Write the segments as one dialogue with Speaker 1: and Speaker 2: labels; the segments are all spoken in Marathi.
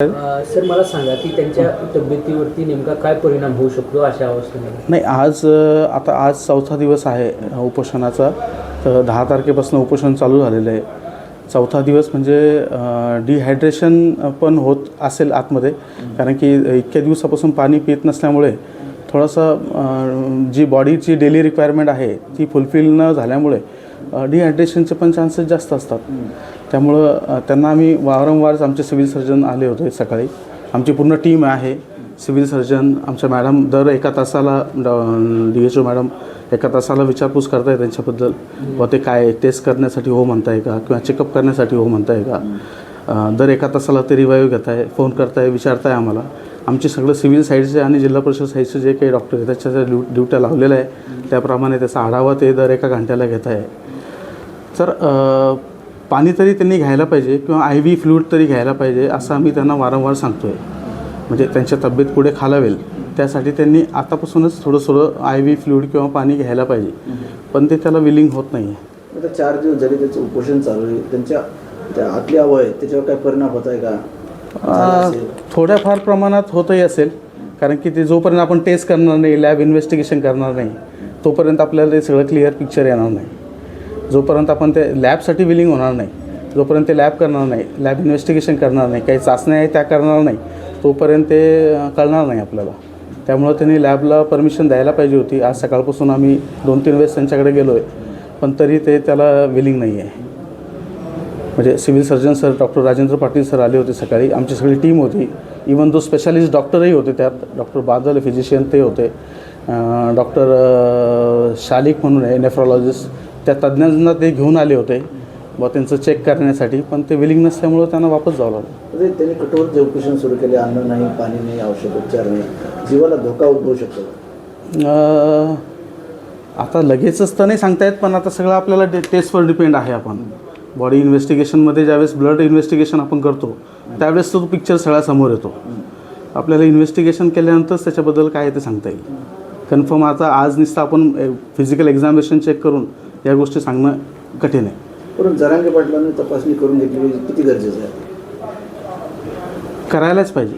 Speaker 1: सर मला सांगा की त्यांच्या तब्येतीवरती नेमका काय परिणाम होऊ शकतो अशा अवस्थेमध्ये?
Speaker 2: नाही आज आता आज चौथा दिवस आहे उपोषणाचा. तर दहा तारखेपासून उपोषण चालू झालेलं आहे. चौथा दिवस म्हणजे डिहायड्रेशन पण होत असेल आतमध्ये. कारण की इतक्या दिवसापासून पाणी पित नसल्यामुळे थोडंसं जी बॉडीची डेली रिक्वायरमेंट आहे ती फुलफिल न झाल्यामुळे डिहायड्रेशनचे पण चान्सेस जास्त असतात. त्यामुळं त्यांना आम्ही वारंवारच आमचे सिव्हिल सर्जन आले होते सकाळी. आमची पूर्ण टीम आहे. सिव्हिल सर्जन आमच्या मॅडम दर एका तासाला डी एच ओ मॅडम एका तासाला विचारपूस करताय त्यांच्याबद्दल. व ते काय टेस्ट करण्यासाठी हो म्हणताय का? किंवा चेकअप करण्यासाठी हो म्हणताय का? दर एका तासाला ते रिवाईव्ह घेत आहे फोन करताय विचारताय आम्हाला. आमचे सगळं सिव्हिल साईडचे आणि जिल्हा परिषद साईडचे जे काही डॉक्टर आहेत त्याच्या ड्यू ड्युट्या लावलेल्या आहे त्याप्रमाणे त्याचा आढावा ते दर एका घंट्याला घेत आहे तर पाणी तरी त्यांनी घ्यायला पाहिजे किंवा आय व्ही फ्लूड तरी घ्यायला पाहिजे असं आम्ही त्यांना वारंवार सांगतो आहे म्हणजे त्यांच्या तब्येत पुढे खालावेल. त्यासाठी त्यांनी आतापासूनच थोडं थोडं आय व्ही फ्लूड किंवा पाणी घ्यायला पाहिजे. पण ते त्याला विलिंग होत नाही आहे
Speaker 3: आता चार दिवस झाले त्याचं उपोषण चालू आहे. त्यांच्या त्या आतली हवं आहे त्याच्यावर काय परिणाम होत आहे का.
Speaker 2: थोड्याफार प्रमाणात होतही असेल. कारण की ते जोपर्यंत आपण टेस्ट करणार नाही लॅब इन्व्हेस्टिगेशन करणार नाही तोपर्यंत आपल्याला ते सगळं क्लिअर पिक्चर येणार नाही. जोपर्यंत आपण ते लॅबसाठी विलिंग होणार नाही जोपर्यंत ते लॅब करणार नाही लॅब इन्व्हेस्टिगेशन करणार नाही काही चाचण्या आहे त्या करणार नाही तोपर्यंत ते कळणार नाही आपल्याला. त्यामुळं त्यांनी लॅबला परमिशन द्यायला पाहिजे होती. आज सकाळपासून आम्ही दोन तीन वेळेस त्यांच्याकडे गेलो आहे पण तरी ते त्याला विलिंग नाही आहे म्हणजे civil surgeon sir doctor Rajendra Patil sir आले होते सकाळी. आमची सगळी टीम होती. इवन दो स्पेशालिस्ट डॉक्टरही होते त्यात डॉक्टर बादल फिजिशियन ते होते. डॉक्टर शालिक म्हणून आहे नेफ्रॉलॉजिस्ट त्या तज्ज्ञांना ते घेऊन आले होते. व त्यांचं चेक करण्यासाठी पण ते विलिंग नसल्यामुळं त्यांना वापस जावं लागलं.
Speaker 3: म्हणजे त्यांनी कठोर जे उपोषण सुरू केले अन्न नाही पाणी नाही आवश्यक उपचार नाही जीवाला धोका उद्भवू शकतो
Speaker 2: आता लगेचच तर नाही सांगता येत पण आता सगळं आपल्याला डे टेस्टवर डिपेंड आहे आपण. बॉडी इन्व्हेस्टिगेशनमध्ये ज्यावेळेस ब्लड इन्व्हेस्टिगेशन आपण करतो त्यावेळेस तो पिक्चर सगळा समोर येतो. आपल्याला इन्व्हेस्टिगेशन केल्यानंतरच त्याच्याबद्दल काय आहे ते सांगता येईल. कन्फर्म आता आज नुसतं आपण फिजिकल एक्झामिनेशन चेक करून या गोष्टी सांगणं कठीण आहे.
Speaker 3: परंतु जरांगे पाटलांनी तपासणी करून घेतली किती गरजेचं आहे?
Speaker 2: करायलाच पाहिजे.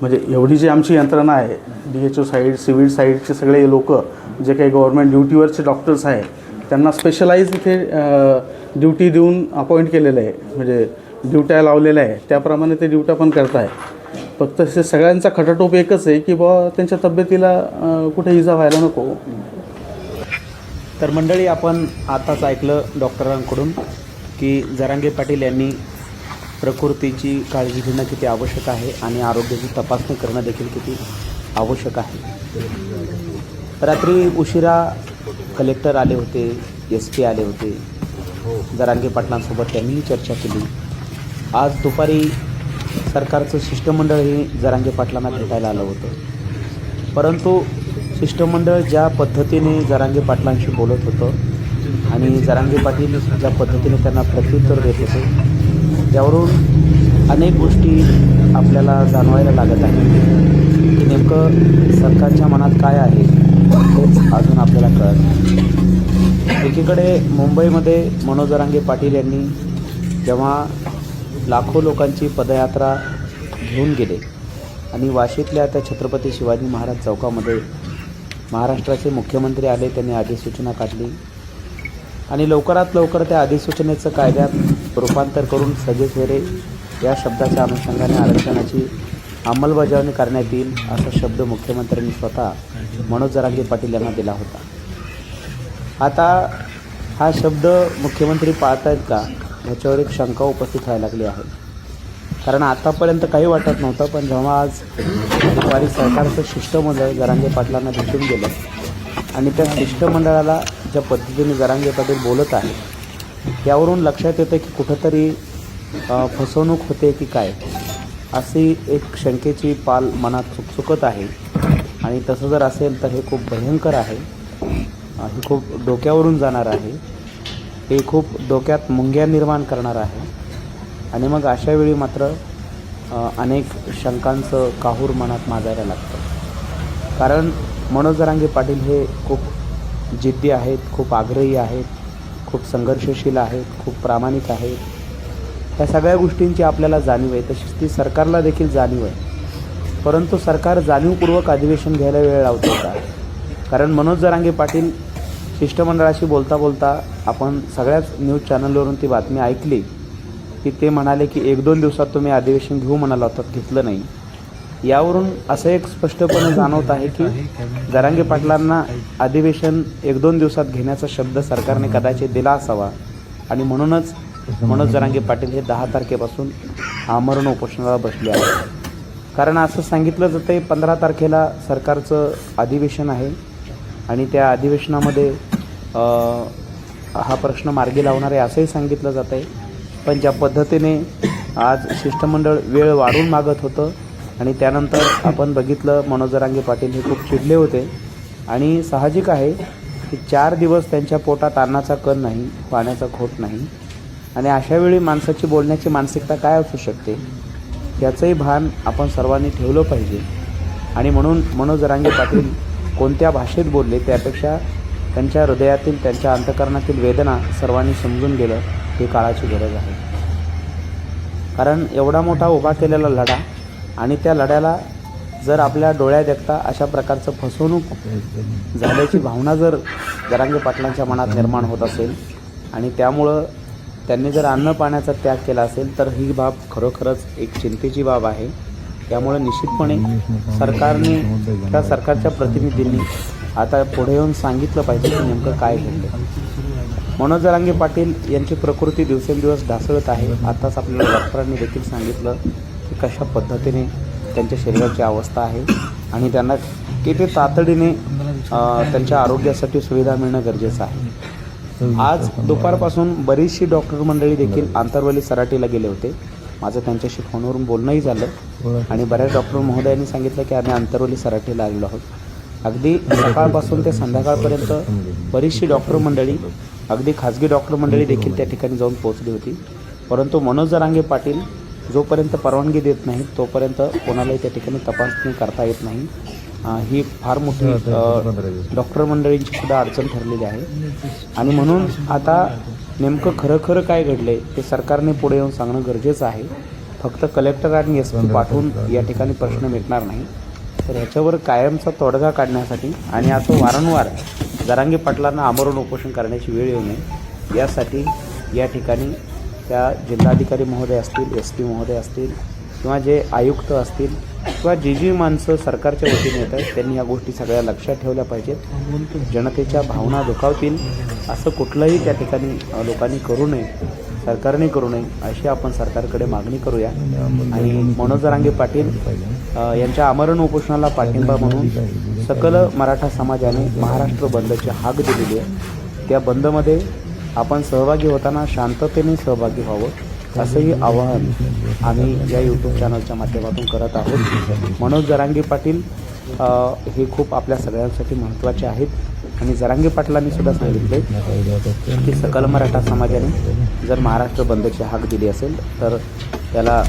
Speaker 2: म्हणजे एवढी जी आमची यंत्रणा आहे D H O side civil साईडचे सगळे लोक जे काही गव्हर्मेंट ड्युटीवरचे डॉक्टर्स आहे त्यांना स्पेशलाइज इथे ड्युटी देऊन अपॉइंट केलेलं आहे. म्हणजे ड्युट्या लावलेल्या आहे. त्याप्रमाणे ते ड्युट्या पण करत आहे फक्त हे सगळ्यांचा खटाटोप एकच आहे की बुवा त्यांच्या तब्येतीला कुठे इजा व्हायला नको.
Speaker 4: तर मंडळी आपण आताच ऐकलं डॉक्टरांकडून की जरांगे पाटील यांनी प्रकृतीची काळजी घेणं किती आवश्यक आहे आणि आरोग्याची तपासणी करणं देखील किती आवश्यक आहे. रात्री उशिरा कलेक्टर आले होते एस पी आले होते. जरांगे पाटलांसोबत त्यांनीही चर्चा केली. आज दुपारी सरकारचं शिष्टमंडळही जरांगे पाटलांना भेटायला आलं होतं. परंतु शिष्टमंडळ ज्या पद्धतीने जरांगे पाटलांशी बोलत होतं आणि जरांगे पाटील ज्या पद्धतीने त्यांना प्रत्युत्तर देत होते त्यावरून अनेक गोष्टी आपल्याला जाणवायला लागत आहे की नेमकं सरकारच्या मनात काय आहे हेच अजून आपल्याला कळत नाही. एकीकडे मुंबईमध्ये मनोज जरांगे पाटील यांनी जेव्हा लाखो लोकांची पदयात्रा घेऊन गेले आणि वाशीतल्या त्या छत्रपती शिवाजी महाराज चौकामध्ये महाराष्ट्राचे मुख्यमंत्री आले त्यांनी अधिसूचना काढली. आणि लवकरात लवकर त्या अधिसूचनेचं कायद्यात रूपांतर करून सगळेसवेरे या शब्दाच्या अनुषंगाने आरक्षणाची अंमलबजावणी करण्यात येईल असा शब्द मुख्यमंत्र्यांनी स्वतः मनोज जरांगे पाटील यांना दिला होता. आता हा शब्द मुख्यमंत्री पाळत आहेत का? ह्याच्यावर एक शंका उपस्थित व्हायला लागली आहे. कारण आतापर्यंत काही वाटत नव्हतं पण जेव्हा आज दुपारी सरकारचं शिष्टमंडळ जरांगे पाटलांना भेटून गेलं आणि त्या शिष्टमंडळाला ज्या पद्धतीने जरांगे पाटील बोलत आहे त्यावरून लक्षात येतं की कुठंतरी फसवणूक होते की काय अशी एक शंकेची पाल मनात चुकचुकत आहे. आणि तसं जर असेल तर हे खूप भयंकर आहे. हे खूप डोक्यावरून जाणार आहे. हे खूप डोक्यात मुंग्या निर्माण करणार आहे. आणि मग अशावेळी मात्र अनेक शंकांचं काहूर मनात माजायला लागतं. कारण मनोज जरांगे पाटील हे खूप जिद्दी आहेत खूप आग्रही आहेत खूप संघर्षशील आहेत खूप प्रामाणिक आहेत. या सगळ्या गोष्टींची आपल्याला जाणीव आहे. तशीच ती सरकारला देखील जाणीव आहे. परंतु सरकार जाणीवपूर्वक अधिवेशन घ्यायला वेळ लावतो का? कारण मनोज जरांगे पाटील शिष्टमंडळाशी बोलता बोलता आपण सगळ्याच न्यूज चॅनलवरून ती बातमी ऐकली. की ते म्हणाले की एक दोन दिवसात तुम्ही अधिवेशन घेऊ म्हणाला होता घेतलं नाही. यावरून असं एक स्पष्टपणे जाणवत आहे की जरांगे पाटलांना अधिवेशन एक दोन दिवसात घेण्याचा शब्द सरकारने कदाचित दिला असावा. आणि म्हणूनच मनोज जरांगे पाटील हे दहा तारखेपासून आमरण उपोषणाला बसले आहेत. कारण असं सांगितलं जातं आहे पंधरा तारखेला सरकारचं अधिवेशन आहे. आणि त्या अधिवेशनामध्ये हा प्रश्न मार्गी लावणार आहे असंही सांगितलं जात आहे पण ज्या पद्धतीने आज शिष्टमंडळ वेळ वाढून मागत होतं आणि त्यानंतर आपण बघितलं मनोजरांगे पाटील हे खूप चिडले होते. आणि साहजिक आहे की चार दिवस त्यांच्या पोटात अन्नाचा कण नाही पाण्याचा खोट नाही. आणि अशावेळी माणसाची बोलण्याची मानसिकता काय असू शकते? याचंही भान आपण सर्वांनी ठेवलं पाहिजे. आणि म्हणून मनोजरांगे पाटील कोणत्या भाषेत बोलले त्यापेक्षा त्यांच्या हृदयातील त्यांच्या अंतकरणातील वेदना सर्वांनी समजून गेलं. ही काळाची गरज आहे. कारण एवढा मोठा उभा केलेला लढा आणि त्या लढ्याला जर आपल्या डोळ्या देखता अशा प्रकारचं फसवणूक झाल्याची भावना जर जरांगे पाटलांच्या मनात निर्माण होत असेल आणि त्यामुळं त्यांनी जर अन्न पाण्याचा त्याग केला असेल तर ही बाब खरोखरच एक चिंतेची बाब आहे. त्यामुळे निश्चितपणे सरकारने त्या सरकारच्या प्रतिनिधींनी आता पुढे येऊन सांगितलं पाहिजे की नेमकं काय घडलं मनोज जरांगे पाटील यांची प्रकृती दिवसेंदिवस ढासळत आहे. आताच आपल्याला डॉक्टरांनी देखील सांगितलं की कशा पद्धतीने त्यांच्या शरीराची अवस्था आहे आणि त्यांना किती तातडीने त्यांच्या आरोग्यासाठी सुविधा मिळणं गरजेचं आहे. आज दुपारपासून बरीचशी डॉक्टर मंडळी देखील आंतरवली सराटीला गेले होते. माझं त्यांच्याशी फोनवरून बोलणंही झालं आणि बऱ्याच डॉक्टर महोदयांनी सांगितलं की आम्ही आंतरवली सराटीला आलेलो आहोत. अगदी सकाळपासून ते संध्याकाळपर्यंत बरीचशी डॉक्टर मंडळी अगदी खाजगी डॉक्टर मंडळी देखील त्या ठिकाणी जाऊन पोहोचली होती. परंतु मनोज जरांगे पाटील जोपर्यंत परवानगी देत नाहीत तोपर्यंत कोणालाही त्या ठिकाणी तपासणी करता येत नाही. ही फार मोठी डॉक्टर मंडळींची सुद्धा अडचण ठरलेली आहे. आणि म्हणून आता नेमकं खरं खरं काय घडलं आहे ते सरकारने पुढे येऊन सांगणं गरजेचं आहे. फक्त कलेक्टर आणि एस पी पाठवून या ठिकाणी प्रश्न मिटणार नाही. तर ह्याच्यावर कायमचा तोडगा काढण्यासाठी आणि असं वारंवार जरांगी पाटलांना आमरण उपोषण करण्याची वेळ येऊ नये. यासाठी या ठिकाणी त्या जिल्हाधिकारी महोदय असतील एस पी महोदय असतील किंवा जे आयुक्त असतील किंवा जी जी माणसं सरकारच्या वतीने येत आहेत त्यांनी या गोष्टी सगळ्या लक्षात ठेवल्या पाहिजेत. जनतेच्या भावना दुखावतील. असं कुठलंही त्या ठिकाणी लोकांनी करू नये सरकारने करू नये अशी आपण सरकारकडे मागणी करूया. आणि मनोज रांगे पाटील यांच्या आमरण उपोषणाला पाठिंबा म्हणून सकल मराठा समाजाने महाराष्ट्र बंदची हाक दिलेली आहे. त्या बंदमध्ये आपण सहभागी होताना शांततेने सहभागी व्हावं असंही आवाहन आम्ही या यूट्यूब चॅनलच्या माध्यमातून करत आहोत. मनोज जरांगे पाटील हे खूप आपल्या सगळ्यांसाठी महत्त्वाचे आहेत. आणि जरांगे पाटलांनी सुद्धा सांगितले की सकल मराठा समाजाने जर महाराष्ट्र बंदची हाक दिली असेल तर त्याला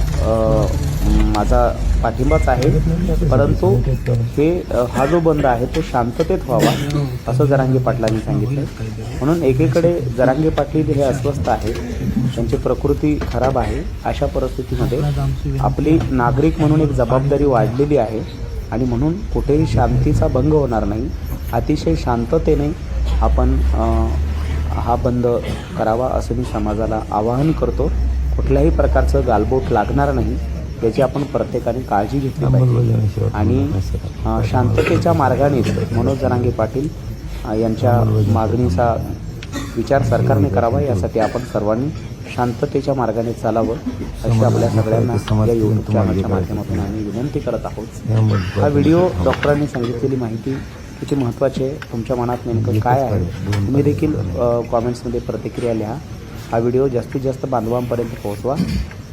Speaker 4: माझा पाठिंबाच आहे. परंतु हे हा जो बंद आहे तो शांततेत व्हावा असं जरांगे पाटलांनी सांगितलं. म्हणून एकीकडे जरांगे पाटील हे अस्वस्थ आहे त्यांची प्रकृती खराब आहे अशा परिस्थितीमध्ये आपली नागरिक म्हणून एक जबाबदारी वाढलेली आहे आणि म्हणून कुठेही शांतीचा भंग होणार नाही. अतिशय शांततेने आपण हा बंद करावा असं मी समाजाला आवाहन करतो. कुठल्याही प्रकारचं गालबोट लागणार नाही. याची आपण प्रत्येकाने काळजी घेतली पाहिजे. आणि शांततेच्या मार्गाने मनोज जरांगे पाटील यांच्या मागणीचा विचार सरकारने करावा यासाठी आपण सर्वांनी शांततेच्या मार्गाने चालावं अशी आपल्या सगळ्यांना या यूट्यूब चॅनलच्या माध्यमातून आम्ही विनंती करत आहोत. हा व्हिडिओ डॉक्टरांनी सांगितलेली माहिती किती महत्त्वाची आहे तुमच्या मनात नेमकं काय आहे? तुम्ही देखील कॉमेंट्समध्ये प्रतिक्रिया लिहा. हा व्हिडिओ जास्तीत जास्त बांधवांपर्यंत पोहोचवा.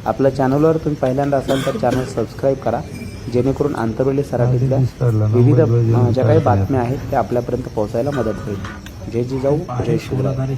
Speaker 4: आपल्या चॅनलवर तुम्ही पहिल्यांदा असाल तर चॅनल सबस्क्राईब करा जेणेकरून आंतरवेली सराठीतल्या विविध ज्या काही बातम्या आहेत त्या आपल्यापर्यंत पोहोचायला मदत होईल. जय जिजाऊ जय शिवराय.